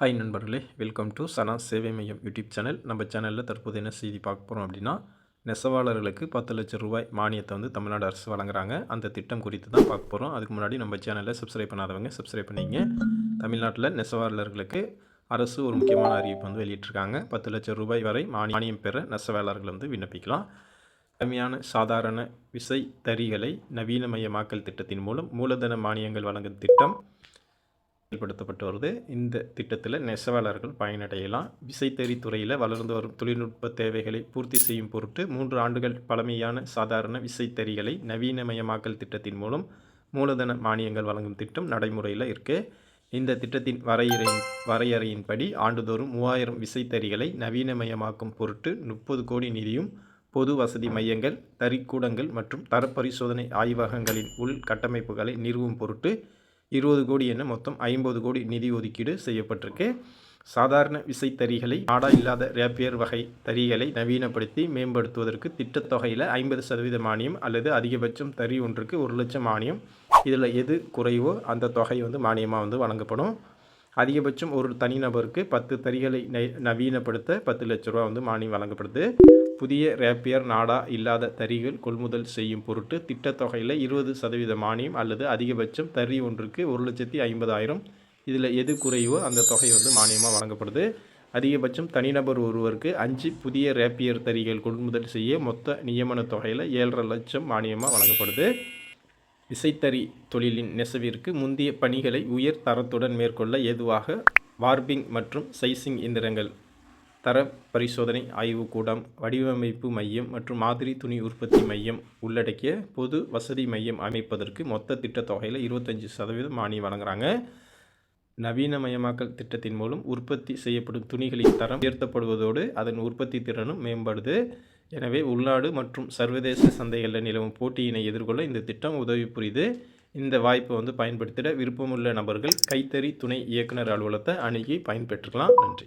Hi நண்பர்களே. Welcome to சனா சேவை மையம் யூடியூப் சேனல் நம்ம சேனலில் தற்போது என்ன செய்தி பார்க்க போகிறோம் அப்படின்னா நெசவாளர்களுக்கு பத்து லட்சம் ரூபாய் மானியத்தை வந்து தமிழ்நாடு அரசு வழங்குறாங்க. அந்த திட்டம் குறித்து தான் பார்க்க போகிறோம் அதுக்கு முன்னாடி நம்ம சேனலில் சப்ஸ்கிரைப் பண்ணாதவங்க சப்ஸ்கிரைப் பண்ணிங்க தமிழ்நாட்டில் நெசவாளர்களுக்கு அரசு ஒரு முக்கியமான அறிவிப்பு வந்து வெளியிட்டிருக்காங்க. பத்து லட்சம் ரூபாய் வரை மானியம் பெற நெசவாளர்கள் வந்து விண்ணப்பிக்கலாம். கம்மியான சாதாரண விசை தறிகளை நவீனமயமாக்கல் திட்டத்தின் மூலம் மூலதன மானியங்கள் வழங்கும் திட்டம் செயல்படுத்தப்பட்டு வருது. இந்த திட்டத்தில் நெசவாளர்கள் பயனடையலாம். விசைத்தறி துறையில் வளர்ந்து வரும் தொழில்நுட்ப தேவைகளை பூர்த்தி செய்யும் பொருட்டு மூன்று ஆண்டுகள் பழமையான சாதாரண விசைத்தறிகளை நவீனமயமாக்கல் திட்டத்தின் மூலம் மூலதன மானியங்கள் வழங்கும் திட்டம் நடைமுறையில் இருக்குது இந்த திட்டத்தின் வரையறையின் வரையறையின்படி ஆண்டுதோறும் மூவாயிரம் விசைத்தறிகளை நவீனமயமாக்கும் பொருட்டு முப்பது கோடி நிதியும் பொது வசதி மையங்கள் தறிக்கூடங்கள் மற்றும் தரப்பரிசோதனை ஆய்வகங்களின் உள் கட்டமைப்புகளை நிறுவும் பொருட்டு இருபது கோடி என மொத்தம் ஐம்பது கோடி நிதி ஒதுக்கீடு செய்யப்பட்டிருக்கு. சாதாரண விசைத்தறிகளை நாடா இல்லாத ரேப்பியர் வகை தறிகளை நவீனப்படுத்தி மேம்படுத்துவதற்கு திட்டத்தொகையில் ஐம்பது சதவீத மானியம் அல்லது அதிகபட்சம் தறி ஒன்றுக்கு ஒரு லட்சம் மானியம். இதில் எது குறைவோ அந்த தொகை வந்து மானியமாக வந்து வழங்கப்படும். அதிகபட்சம் ஒரு தனிநபருக்கு பத்து தறிகளை நவீனப்படுத்த பத்து லட்ச ரூபா வந்து மானியம் வழங்கப்படுது. புதிய ரேப்பியர் நாடா இல்லாத தறிகள் கொள்முதல் செய்யும் பொருட்டு திட்டத்தொகையில் இருபது சதவீத மானியம் அல்லது அதிகபட்சம் தறி ஒன்றுக்கு ஒரு லட்சத்தி ஐம்பதாயிரம். இதில் எது குறைவோ அந்த தொகை வந்து மானியமாக வழங்கப்படுது. அதிகபட்சம் தனிநபர் ஒருவருக்கு அஞ்சு புதிய ரேப்பியர் தறிகள் கொள்முதல் செய்ய மொத்த நியமன தொகையில் ஏழரை லட்சம் மானியமாக வழங்கப்படுது. விசைத்தறி தொழிலின் நெசவிற்கு முந்தைய பணிகளை உயர் தரத்துடன் மேற்கொள்ள ஏதுவாக வார்பிங் மற்றும் சைசிங் இயந்திரங்கள் தர பரிசோதனை ஆய்வுக்கூடம் வடிவமைப்பு மையம் மற்றும் மாதிரி துணி உற்பத்தி மையம் உள்ளடக்கிய பொது வசதி மையம் அமைப்பதற்கு மொத்த திட்ட தொகையில் இருபத்தஞ்சி சதவீதம் மானியம் வழங்குறாங்க. நவீனமயமாக்கல் திட்டத்தின் மூலம் உற்பத்தி செய்யப்படும் துணிகளின் தரம் உயர்த்தப்படுவதோடு அதன் உற்பத்தி திறனும் மேம்படுது. எனவே உள்நாடு மற்றும் சர்வதேச சந்தைகளில் நிலவும் போட்டியினை எதிர்கொள்ள இந்த திட்டம் உதவி புரியுது. இந்த வாய்ப்பை வந்து பயன்படுத்திட விருப்பமுள்ள நபர்கள் கைத்தறி துணை இயக்குனர் அலுவலகத்தை அணுகி பயன்பெற்றுக்கலாம். நன்றி.